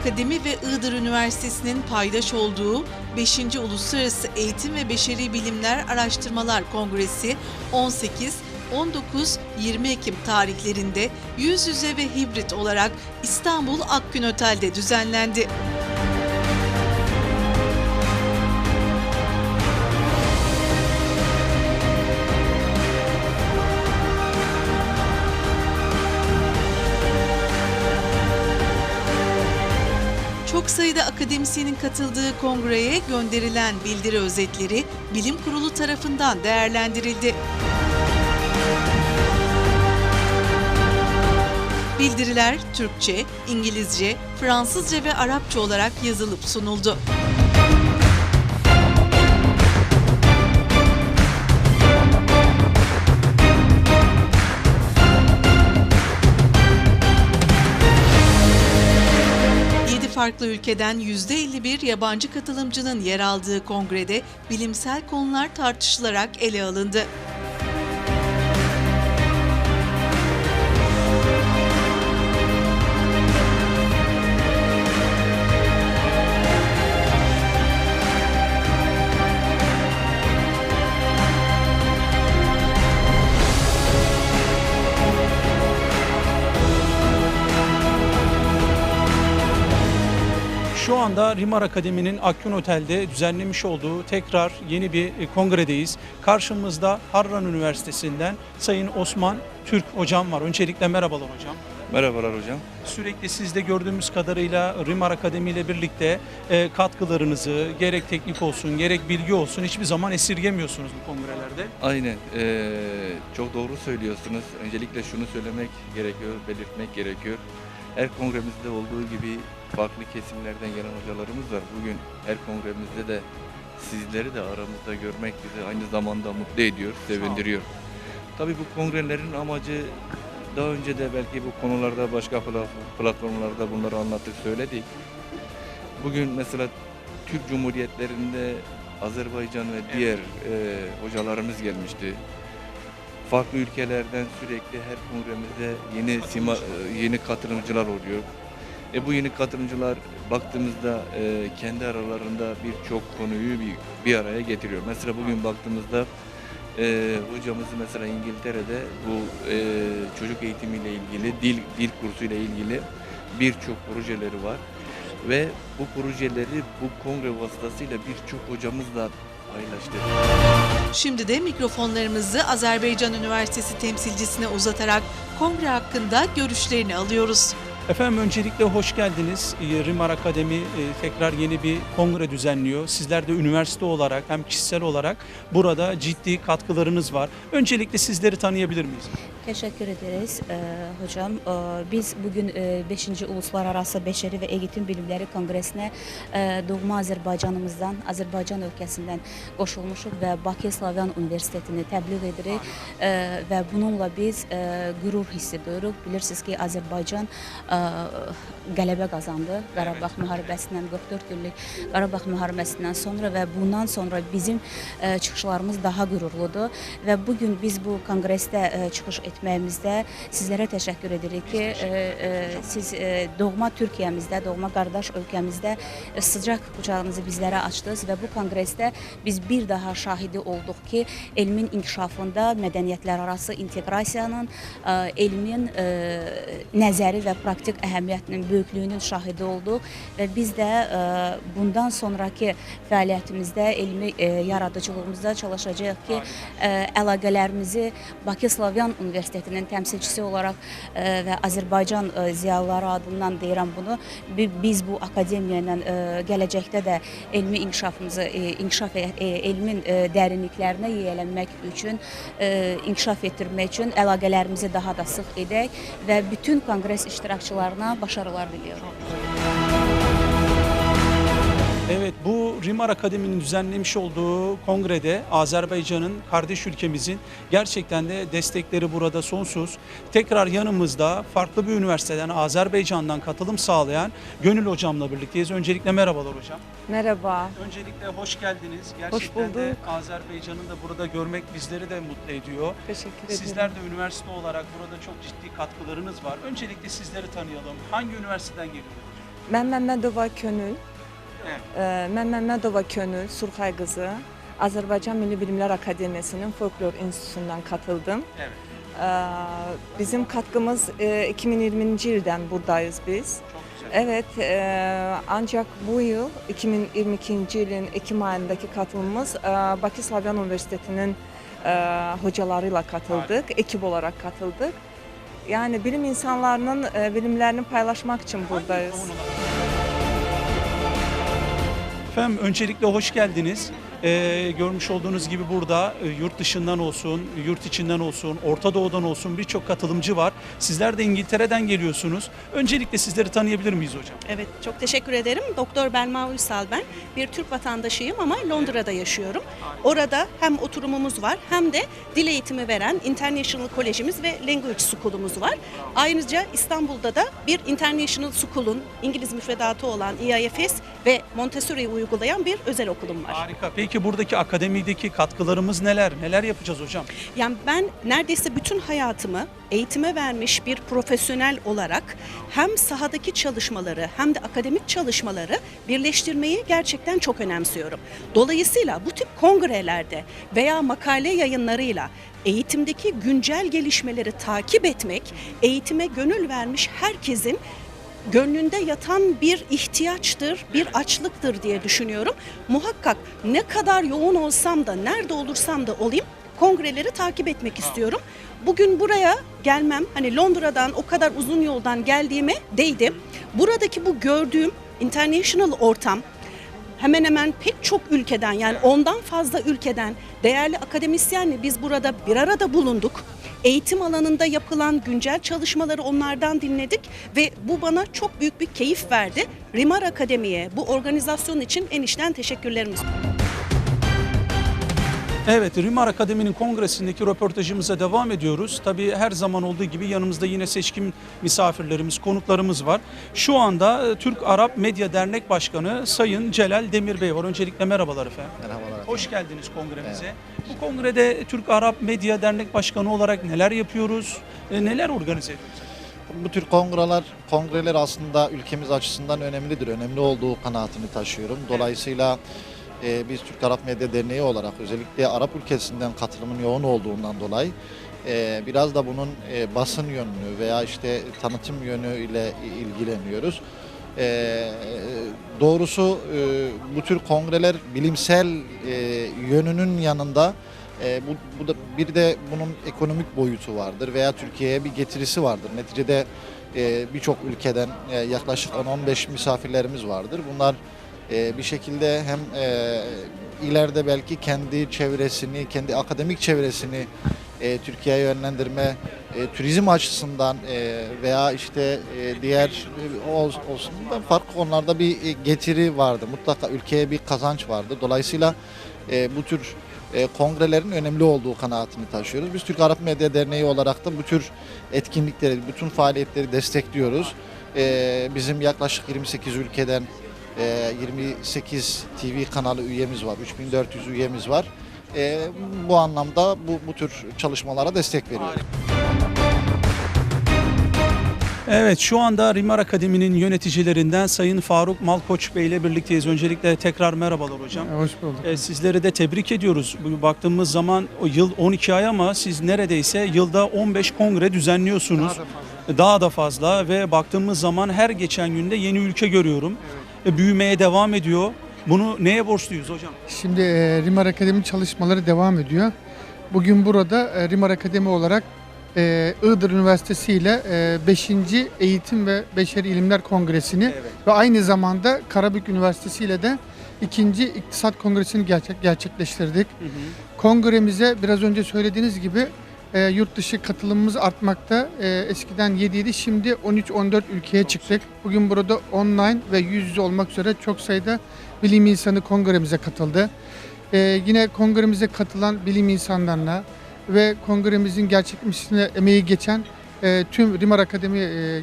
Akademi ve Iğdır Üniversitesi'nin paydaş olduğu 5. Uluslararası Eğitim ve Beşeri Bilimler Araştırmalar Kongresi 18 19-20 Ekim tarihlerinde yüz yüze ve hibrit olarak İstanbul Akgün Otel'de düzenlendi. Çok sayıda akademisyenin katıldığı kongreye gönderilen bildiri özetleri bilim kurulu tarafından değerlendirildi. Bildiriler Türkçe, İngilizce, Fransızca ve Arapça olarak yazılıp sunuldu. Farklı ülkeden %51 yabancı katılımcının yer aldığı kongrede bilimsel konular tartışılarak ele alındı. Anda Rimar Akademi'nin Akgün Otel'de düzenlemiş olduğu tekrar yeni bir e, kongredeyiz. Karşımızda Harran Üniversitesi'nden Sayın Osman Türk hocam var. Öncelikle merhabalar hocam. Merhabalar hocam. Sürekli sizde gördüğümüz kadarıyla Rimar Akademi ile birlikte e, katkılarınızı gerek teknik olsun gerek bilgi olsun hiçbir zaman esirgemiyorsunuz bu kongrelerde. Aynen. eee, çok doğru söylüyorsunuz. Öncelikle şunu söylemek gerekiyor, belirtmek gerekiyor. Her kongremizde olduğu gibi farklı kesimlerden gelen hocalarımız var. Bugün her kongremizde de sizleri de aramızda görmek bizi aynı zamanda mutlu ediyor, sevindiriyor. Tabii bu kongrelerin amacı daha önce de belki bu konularda başka plat- platformlarda bunları anlattık, söyledik. Bugün mesela Türk Cumhuriyetlerinde Azerbaycan ve diğer e, hocalarımız gelmişti. Farklı ülkelerden sürekli her kongremizde yeni sima, e, yeni katılımcılar oluyor. E bu yeni katılımcılar baktığımızda e, kendi aralarında birçok konuyu bir, bir araya getiriyor. Mesela bugün baktığımızda e, hocamız mesela İngiltere'de bu e, çocuk eğitimiyle ilgili, dil dil kursuyla ilgili birçok projeleri var ve bu projeleri bu kongre vasıtasıyla birçok hocamızla paylaştı. Şimdi de mikrofonlarımızı Azerbaycan Üniversitesi temsilcisine uzatarak kongre hakkında görüşlerini alıyoruz. Efendim öncelikle hoş geldiniz. E, Rimar Akademi e, tekrar yeni bir kongre düzenliyor. Sizler de üniversite olarak hem kişisel olarak burada ciddi katkılarınız var. Öncelikle sizleri tanıyabilir miyiz? Teşekkür ederiz e, hocam. E, biz bugün e, 5. Uluslararası Beşeri ve Eğitim Bilimleri Kongresi'ne e, doğma Azerbaycanımızdan, Azerbaycan ülkəsindən qoşulmuşuq və Bakı Slavyan Universitetini təbliğ edirik e, və bununla biz e, qürur hiss ediyoruz. Bilirsiniz ki Azərbaycan e, qələbə qazandı Qarabağ müharibəsindən 44 günlük Qarabağ müharibəsindən sonra və bundan sonra bizim e, çıxışlarımız daha qürurludur və bu gün biz bu konqresdə e, çıxış etməyimizdə sizlərə təşəkkür edirik ki, e, e, siz e, doğma Türkiyəmizdə, doğma qardaş ölkəmizdə sıcaq qucağınızı bizlərə açdınız və bu konqresdə biz bir daha şahidi olduq ki, elmin inkişafında mədəniyyətlər arası inteqrasiyanın, elmin e, nəzəri və praktik əhəmiyyətinin böyüklüyünün şahidi olduq və biz də e, bundan sonrakı fəaliyyətimizdə, elmi e, yaradıcılığımızda çalışacağıq ki, e, əlaqələrimizi Bakı Slavyan Universitetinin təmsilçisi olaraq e, və Azərbaycan e, ziyalıları adından deyirəm bunu. Bi- Biz bu akademiya ilə e, gələcəkdə də elmi inkişafımızı inkişaf elmin dərinliklərinə yiyələnmək üçün, inkişaf etdirmək üçün əlaqələrimizi daha da sıx edək və bütün konqres iştirakçılarına başarılar diliyorum. Evet bu Rimar Akademi'nin düzenlemiş olduğu kongrede Azerbaycan'ın kardeş ülkemizin gerçekten de destekleri burada sonsuz. Tekrar yanımızda farklı bir üniversiteden Azerbaycan'dan katılım sağlayan Gönül hocamla birlikteyiz. Öncelikle merhabalar hocam. Merhaba. Öncelikle hoş geldiniz. Gerçekten Hoş de Azerbaycan'ı da burada görmek bizleri de mutlu ediyor. Teşekkür ederim. Sizler de üniversite olarak burada çok ciddi katkılarınız var. Öncelikle sizleri tanıyalım. Hangi üniversiteden geliyorsunuz? Ben Mehmedova Könül. Evet. Ben Mehmedova Könül, Surkay kızı. Azerbaycan Milli Bilimler Akademisi'nin Folklor Enstitüsü'nden katıldım. Evet. Ee, Bizim katkımız e, 2020. yıldan buradayız biz. Çok güzel. Evet, e, ancak bu yıl 2022 yılın Ekim ayındaki katılımımız e, Bakı Slavyan Üniversitesi'nin e, hocalarıyla katıldık, ekip olarak katıldık. Yani bilim insanlarının e, bilimlerini paylaşmak için buradayız. Efendim öncelikle hoş geldiniz. Ee, görmüş olduğunuz gibi burada e, yurt dışından olsun, yurt içinden olsun, Orta Doğu'dan olsun birçok katılımcı var. Sizler de İngiltere'den geliyorsunuz. Öncelikle sizleri tanıyabilir miyiz hocam? Evet, çok teşekkür ederim. Doktor Belma Uysal ben. Bir Türk vatandaşıyım ama Londra'da yaşıyorum. Orada hem oturumumuz var hem de dil eğitimi veren International College'imiz ve Language School'umuz var. Ayrıca İstanbul'da da bir International School'un İngiliz müfredatı olan EIFS ve Montessori'yi uygulayan bir özel okulum var. Harika. Peki buradaki akademideki katkılarımız neler? Neler yapacağız hocam? Yani ben neredeyse bütün hayatımı eğitime vermiş bir profesyonel olarak hem sahadaki çalışmaları hem de akademik çalışmaları birleştirmeyi gerçekten çok önemsiyorum. Dolayısıyla bu tip kongrelerde veya makale yayınlarıyla eğitimdeki güncel gelişmeleri takip etmek, eğitime gönül vermiş herkesin gönlünde yatan bir ihtiyaçtır, bir açlıktır diye düşünüyorum. Muhakkak ne kadar yoğun olsam da, nerede olursam da olayım kongreleri takip etmek istiyorum. Bugün buraya gelmem, hani Londra'dan o kadar uzun yoldan geldiğime değdi. Buradaki bu gördüğüm international ortam, hemen hemen pek çok ülkeden yani ondan fazla ülkeden değerli akademisyenle biz burada bir arada bulunduk. Eğitim alanında yapılan güncel çalışmaları onlardan dinledik ve bu bana çok büyük bir keyif verdi. Rimar Akademi'ye bu organizasyon için en içten teşekkürlerimiz. Evet, Rimar Akademi'nin kongresindeki röportajımıza devam ediyoruz. Tabii her zaman olduğu gibi yanımızda yine seçkin misafirlerimiz, konuklarımız var. Şu anda e, Türk Arap Medya Dernek Başkanı Sayın Celal Demir Bey var. Öncelikle merhabalar efendim. Merhabalar. Hoş geldiniz kongremize. Bu kongrede Türk Arap Medya Dernek Başkanı olarak neler yapıyoruz, e, neler organize ediyoruz? Bu tür kongreler, kongreler aslında ülkemiz açısından önemlidir. Önemli olduğu kanaatini taşıyorum. Dolayısıyla e, biz Türk Arap Medya Derneği olarak özellikle Arap ülkesinden katılımın yoğun olduğundan dolayı e, biraz da bunun e, basın yönünü veya işte tanıtım yönüyle ilgileniyoruz. E, doğrusu e, bu tür kongreler bilimsel e, yönünün yanında e, bu, bu da bir de bunun ekonomik boyutu vardır veya Türkiye'ye bir getirisi vardır. Neticede e, birçok ülkeden e, yaklaşık 10-15 misafirlerimiz vardır. Bunlar e, bir şekilde hem e, ileride belki kendi çevresini, kendi akademik çevresini e, Türkiye'ye yönlendirme, e, turizm açısından e, veya işte e, diğer ol- olsun da farklı konularda bir getiri vardı. Mutlaka ülkeye bir kazanç vardı. Dolayısıyla bu tür kongrelerin önemli olduğu kanaatini taşıyoruz. Biz Türk Arap Medya Derneği olarak da bu tür etkinlikleri, bütün faaliyetleri destekliyoruz. Bizim yaklaşık 28 ülkeden 28 TV kanalı üyemiz var, 3400 üyemiz var. E, bu anlamda bu, bu tür çalışmalara destek veriyoruz. Evet şu anda Rimar Akademi'nin yöneticilerinden Sayın Faruk Malkoç Bey ile birlikteyiz. Öncelikle tekrar merhabalar hocam. Hoş bulduk. E, Sizleri de tebrik ediyoruz. Bu Baktığımız zaman o yıl 12 ay ama siz neredeyse yılda 15 kongre düzenliyorsunuz. Daha da fazla ve baktığımız zaman her geçen günde yeni ülke görüyorum. E, Büyümeye devam ediyor. Bunu neye borçluyuz hocam? Şimdi e, Rimar Akademi çalışmaları devam ediyor. Bugün burada e, Rimar Akademi olarak e, Iğdır Üniversitesi ile 5. Eğitim ve Beşeri İlimler Kongresi'ni Evet. ve aynı zamanda Karabük Üniversitesi ile de 2. İktisat Kongresi'ni gerçek, gerçekleştirdik. Kongremize biraz önce söylediğiniz gibi e, yurt dışı katılımımız artmakta. E, eskiden 7 idi şimdi 13-14 ülkeye çıktık. Bugün burada online ve yüz yüze olmak üzere çok sayıda bilim insanı kongremize katıldı. E, yine kongremize katılan bilim insanlarına ve kongremizin gerçekleşmesine emeği geçen e, tüm Rimar Akademi e, e,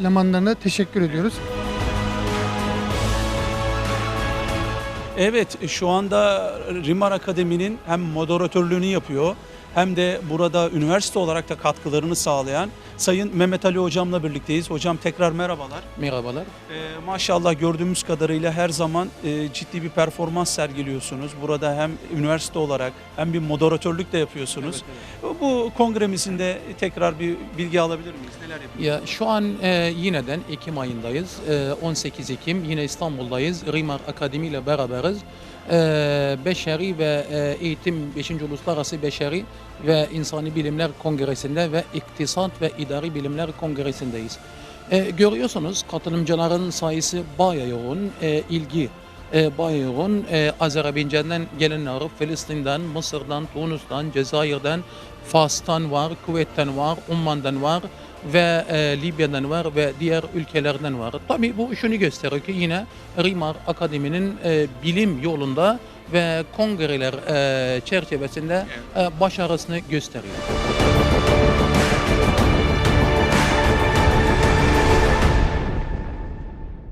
elemanlarına teşekkür ediyoruz. Evet şu anda Rimar Akademi'nin hem moderatörlüğünü yapıyor hem de burada üniversite olarak da katkılarını sağlayan Sayın Mehmet Ali Hocam'la birlikteyiz. Hocam tekrar merhabalar. Merhabalar. Ee, maşallah gördüğümüz kadarıyla her zaman e, ciddi bir performans sergiliyorsunuz. Burada hem üniversite olarak hem bir moderatörlük de yapıyorsunuz. Bu kongremizin de tekrar bir bilgi alabilir miyiz? Neler yapıyorsunuz? Ya şu an e, yineden Ekim ayındayız. E, 18 Ekim yine İstanbul'dayız. Rimar Akademi ile beraberiz. E, Beşeri ve e, Eğitim 5. Uluslararası Beşeri ve İnsani Bilimler Kongresi'nde ve İktisat ve İdari Bilimler Kongresi'ndeyiz. E, görüyorsunuz katılımcıların sayısı bayağı yoğun, e, ilgi e, bayağı yoğun. E, Azerbaycan'dan gelenler, Filistin'den, Mısır'dan, Tunus'tan, Cezayir'den, Fas'tan var, Kuveyt'ten var, Umman'dan var ve e, Libya'dan var ve diğer ülkelerden var. Tabii bu şunu gösteriyor ki yine Rimar Akademi'nin e, bilim yolunda ve kongreler e, çerçevesinde e, başarısını gösteriyor.